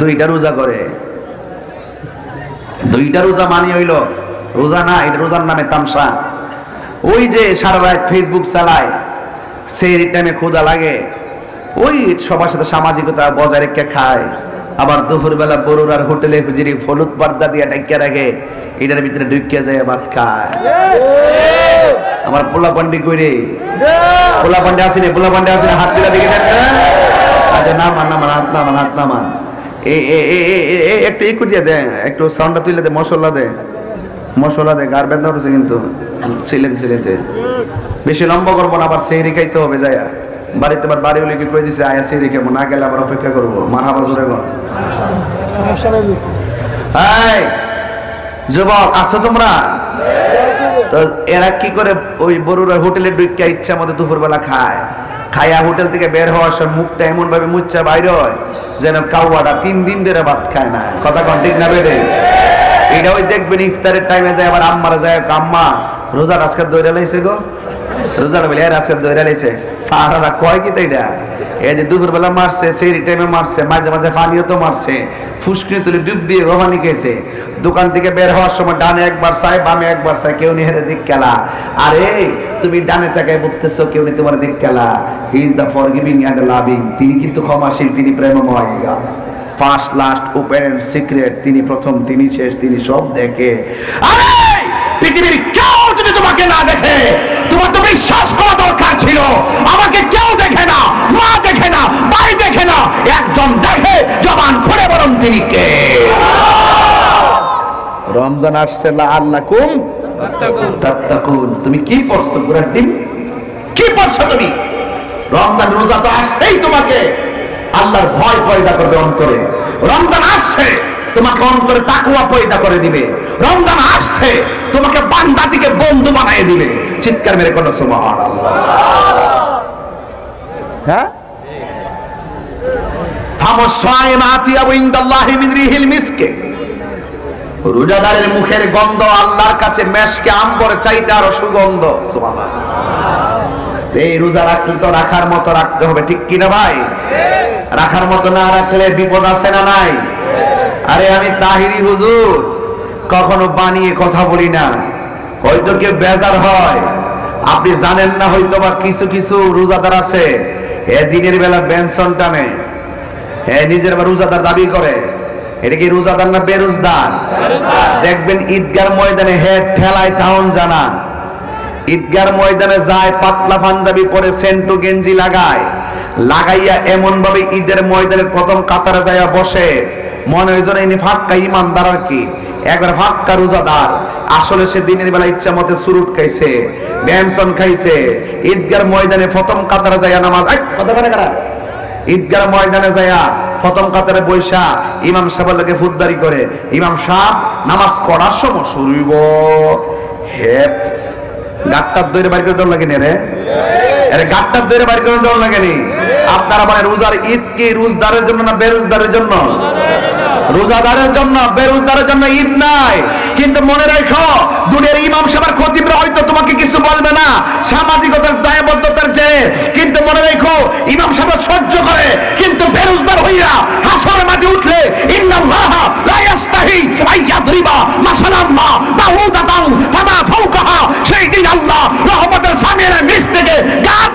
দুইটা রোজা করে। দুইটা রোজা মানি হইল, রোজা না এটা রোজার নামে তামসা। ওই যে সারা রাত ফেসবুক চালায়, সেই টাইমে ক্ষুদা লাগে। ওই সবার সাথে সামাজিকতা বজায় রেখে খায়। আবার দুপুরবেলা বড়ুর আর হোটেলে হুজিরি ফলুদ পর্দা দিয়ে ডাকিয়ে রাখে, এটার ভিতরে ঢুকিয়ে যায় ভাত খায়। আমার পোলা পান্ডি কইরে পোলা পান্ডে আসিনি পোলা পান্ডে আসিনি হাত দিকে আচ্ছা না মান না মান হাত না মান হাত না মান একটু ই করে দে একটু সাউন্ডটা তুলে দে মশলা দে মশলা দে গার বেদনা হতেছে কিন্তু ছিলেতে ছিলেতে বেশি লম্বা করব না আবার সেই খাইতে হবে বাড়িতে আবার বাড়ি হলে কি কই দিছে আয়া সেই খাব না গেলে আবার অপেক্ষা করব মার হাবা জোরে কর। এই, যুবক আছো তোমরা? তো এরা কি করে ওই বড়ুরা হোটেলে ঢুকিয়া ইচ্ছা মতো দুপুরবেলা খায়? খায়া হোটেল থেকে বের হওয়ার সময় মুখটা এমন ভাবে মুচ্ছা বাইরে হয় যেন কাউয়াটা তিন দিন ধরে ভাত খায় না। কথা কন ঠিক না বেড়ে এটা ওই দেখবেন ইফতারের টাইমে যায় আবার আম্মারা যায় আম্মা রোজার আজকে দৌড়া লাইছে গো? রোজার বলে আজকে দৌড়া লাইছে। কয় কি তো এটা? এই যে দুপুরবেলা মারছে, সেই টাইমে মারছে, মাঝে মাঝে পানিও তো মারছে। ফুসকিনি তুলে ডুব দিয়ে খেয়েছে। দোকান থেকে বের হওয়ার সময় ডানে একবার বামে একবার কেউ নি হেরে দিক খেলা। আরে তুমি ডানে বলতেছো কেউ নি তোমার দিক খেলা। He is the and loving তিনি কিন্তু ক্ষমাশীল, তিনি প্রেমময়। ফার্স্ট লাস্ট ওপেন সিক্রেট তিনি প্রথম, তিনি শেষ, তিনি সব দেখে। আরে, পৃথিবীর কেউ যদি তোমাকে না দেখে, তোমার তো বিশ্বাস করা দরকার ছিল। একজন দেখে জবান পড়ে বরং তিনি কে? রমজান আসছে আল্লাহ কুম তুমি কি পড়ছো পুরা টিম? কি পড়ছো তুমি? রমজান রোজা তো আসছেই তোমাকে। আল্লাহর ভয় পয়দা করবে অন্তরে। রমজান আসছে তোমাকে অন্তরে তাকুয়া পয়দা করে দিবে। রমজান আসছে তোমাকে বান্দাতিকে বন্ধু বানিয়ে দিবে। চিৎকার মেরে কোনো সুবহানাল্লাহ। হ্যাঁ? রোজাদারের মুখের গন্ধ আল্লাহর কাছে মেশকে আম্বর চাইতে আরও সুগন্ধ এই রোজা রাখলে তো রাখার মতো রাখতে হবে, ঠিক কিনা ভাই? রাখার মতো না রাখলে বিপদ আছে না নাই? আরে আমি তাহিরি হুজুর, কখনো বানিয়ে কথা বলি না। হয়তো কেউ বেজার হয়। আপনি জানেন না হয়তো বা কিছু কিছু রোজাদার আছে। এ দিনের বেলা বেনসন টানে নিজের আবার রোজাদার দাবি করে। এটা কি রোজাদার না বেরোজদার? দেখবেন ঈদগার ময়দানে হেড ঠেলায় টাউন জানা। ঈদগার ময়দানে যায় পাতলা পাঞ্জাবি পরে সেন্টু গেঞ্জি লাগায়। লাগাইয়া এমন ভাবে ঈদের ময়দানের প্রথম কাতারে যাইয়া বসে। মনে হয় যেন ইনি ফাক্কা ইমানদার আর কি। একবার ফাক্কা রোজাদার। আসলে সে দিনের বেলা ইচ্ছা মতে সুরুট খাইছে ড্যামসন খাইছে। ঈদগার ময়দানে প্রথম কাতারে যাইয়া নামাজ কথা কারা? ঈদগার ময়দানে যায়া প্রথম কাতারে বৈশা ইমাম সাহেবের লোকে ফুদ্দারি করে, ইমাম সাহেব নামাজ পড়ার সময় শুরুইব। হে গাটটার দৈরে বাড়ি করে দল লাগেনি রে? আরে গাটটার দৈরে বাড়ি করে দল লাগেনি। আপনারা মানে রোজার ঈদ কি রোজদারের জন্য না বেরোজদারের জন্য? রোজাদারের জন্য, বেরোজদারের জন্য ঈদ নাই। কিন্তু মনে রাখো, দুনিয়ার ইমাম সাহেবের খতিবরা হয়তো তোমাকে কিছু বলবে না, সামাজিকতার দায়বদ্ধতার চেয়ে কিন্তু মনে রাখো, ইমাম সাহেব সহ্য করে, কিন্তু বেরোজদার হইয়া হাসরের মাঝে উঠলে সেই দিন আল্লাহ রহমতের সামিয়ার নিচ থেকে গাত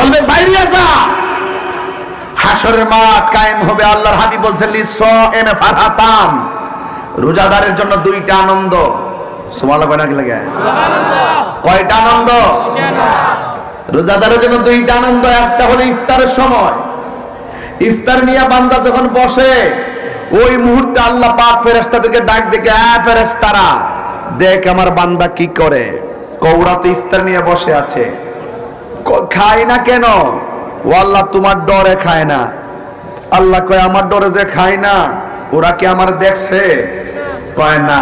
বলবে বাইরে আসা হাসরের মাঠ কায়েম হবে আল্লাহর হাবিব বলছেন ফারহাতান। রোজাদারের জন্য দুইটা আনন্দ। লাগে? কয়টা আনন্দ? রোজাদারের জন্য দুইটা আনন্দ একটা হলো ইফতারের সময়। ইফতার নিয়ে বান্দা যখন বসে ওই মুহূর্তে আল্লাহ পাক ফেরেশতা থেকে ডাক দেখে আ ফেরেশতারা দেখ আমার বান্দা কি করে? কৌরা তো ইফতার নিয়ে বসে আছে। খায় না কেন? ও আল্লাহ তোমার ডরে খায় না। আল্লাহ কয়, আমার ডরে যে খায় না, ওরা কি আমার দেখছে? কয়, না।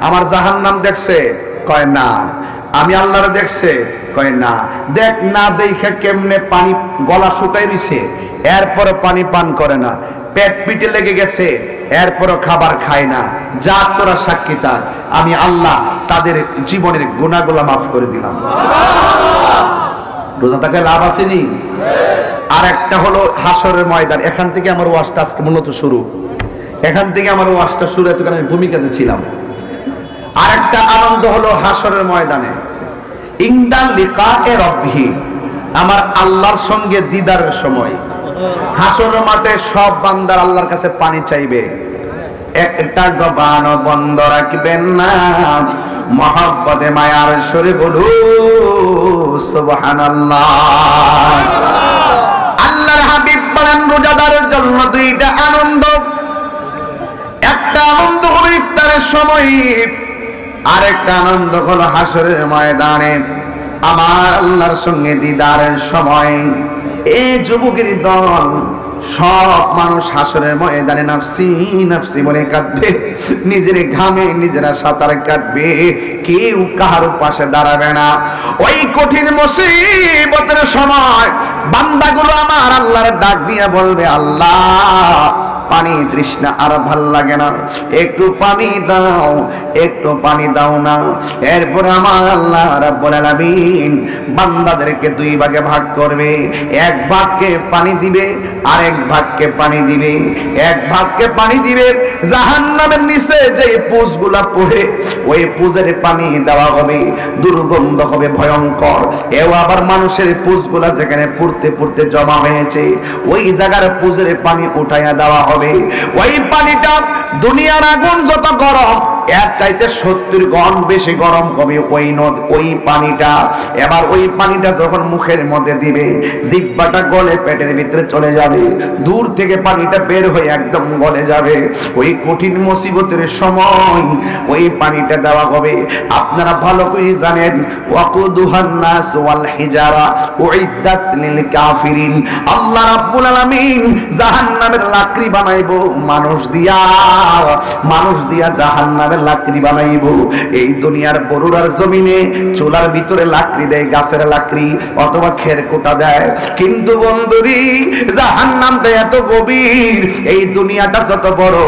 আমার জাহান্নাম দেখছে? কয়, না। আমি আল্লাহরে দেখছে? কয়, না। দেখ না দেখে কেমনে পানি গলা শুকাই রইছে এরপরে পানি পান করে না, পেট পিটে লেগে গেছে, এরপরও খাবার খায় না। যা তোরা সাক্ষী তার, আমি আল্লাহ তাদের জীবনের গুণাগুলা মাফ করে দিলাম। রোজা থাকায় লাভ আসেনি? আর একটা হলো হাসরের ময়দান। এখান থেকে আমার ওয়াজটা আজকে মূলত শুরু। এখান থেকে আমার ওয়াজটা শুরু, এতক্ষণ আমি ভূমিকাতে ছিলাম। আর একটা আনন্দ হলো হাসরের ময়দানে। ইংদান লিকা এ রব্বিহি, আমার আল্লাহর সঙ্গে দিদারের সময়। হাসরের মাঠে সব বান্দার আল্লাহর কাছে পানি চাইবে। একটা জবান বন্ধ রাখবেন না। মহাব্বতে মায়ার সরে বলু আল্লাহর হাবিব বলেন রোজাদারের জন্য দুইটা আনন্দ। একটা আনন্দ হলো ইফতারের সময়, আরেকটা আনন্দ হলো হাসরের ময়দানে। আমার আল্লাহর সঙ্গে দিদারের সময়। এই যুবকের দল সব মানুষ হাসরের ময়দানে নাফসি নাফসি বলে কাঁদবে। নিজের ঘামে নিজেরা সাঁতার কাটবে। কেউ কাহার পাশে দাঁড়াবে না। ওই কঠিন মুসিবতের সময় বান্দাগুলো আমার আল্লাহর ডাক দিয়ে বলবে, আল্লাহ পানি তৃষ্ণা আর ভালো লাগে না। একটু পানি দাও, একটু পানি দাও না। এরপরে আমার আল্লাহ রাব্বুল আলামিন বান্দাদেরকে দুই ভাগে ভাগ করবে। এক ভাগকে পানি দিবে আর এক ভাগকে পানি দিবে। এক ভাগকে পানি দিবে, জাহান্নামের নিচে যে পুজগুলা পড়ে, ওই পুজের পানি দেওয়া হবে, দুর্গন্ধ হবে, ভয়ঙ্কর। এও আবার মানুষের পুজগুলা যেখানে পুড়তে পুড়তে জমা হয়েছে, ওই জায়গার পুজের পানি উঠাইয়া দেওয়া হবে। ওই পানিটা দুনিয়ার আগুন যত গরম এর চাইতে সত্তর গণ বেশি গরম হবে ওই নদ ওই পানিটা, এবার ওই পানিটা যখন মুখের মধ্যে দিবে, জিব্বাটা গলে পেটের ভিতরে চলে যাবে, দূর থেকে পানিটা বের হয়ে একদম গলে যাবে। ওই কঠিন মুসিবতের সময় ওই পানিটা দেওয়া হবে। আপনারা ভালো করে জানেন, ওয়াকুদুহান ওয়াল হিজারা উইদ্দাত লিল কাফিরিন। আল্লাহ রাব্বুল আলামিন জাহান্নামের লাকড়ি বানাইবো, মানুষ দিয়া মানুষ দিয়া জাহান্নামের লাকড়ি বানাইবো। এই দুনিয়ার বরুরার জমিনে চুলার ভিতরে লাকড়ি দেয়, গাছের লাকড়ি অথবা খের কোটা দেয়। কিন্তু বন্ধুরি, জাহান্নামটা এত গভীর, এই দুনিয়াটা যত বড়,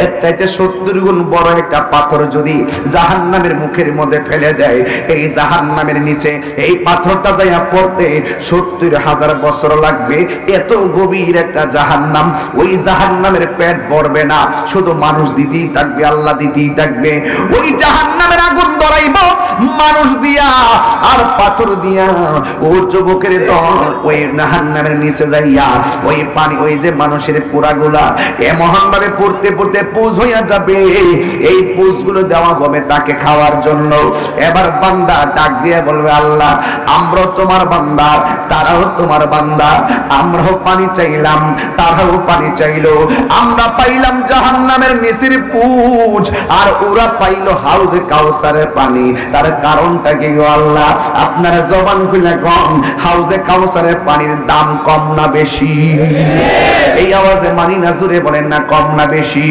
এর চাইতে সত্তর গুণ বড় একটা পাথর যদি জাহান্নামের মুখের মধ্যে ফেলে দেয়, এই জাহান্নামের নিচে এই পাথরটা যাইয়া পড়তে সত্তর হাজার বছর লাগবে। এত গভীর একটা জাহান্নাম, ওই জাহান্নামের পেট ভরবে না। শুধু মানুষ দিতেই থাকবে, আল্লাহ দিতেই থাকবে। ওই জাহান্নামের আগুন ধরাইব, মানুষ দিয়া, আর পাথর দিয়া। ও যুবকের দল ওই জাহান্নামের নিচে যাইয়া, ওই পানি, ওই যে মানুষের পোড়াগুলা এমন ভাবে পড়তে পড়তে পুজ হইয়া যাবে। এই পুজগুলো দেওয়া হবে তাকে খাওয়ার জন্য। এবার বান্দা ডাক দিয়ে বলবে, আল্লাহ, আমরাও তোমার বান্দা, তারাও তোমার বান্দা। আমরাও পানি চাইলাম, তারাও পানি চাইলো। আমরা পাইলাম জাহান্নামের নিচের পুজ, আর ওরা পাইলো হাউজে কাউসারের পানি। তার কারণটা কি আল্লাহ? আপনার জবান খুলে কম হাউজে কাউসারের পানির দাম কম না বেশি? এই আওয়াজে মানি না জুড়ে বলেন না, কম না বেশি?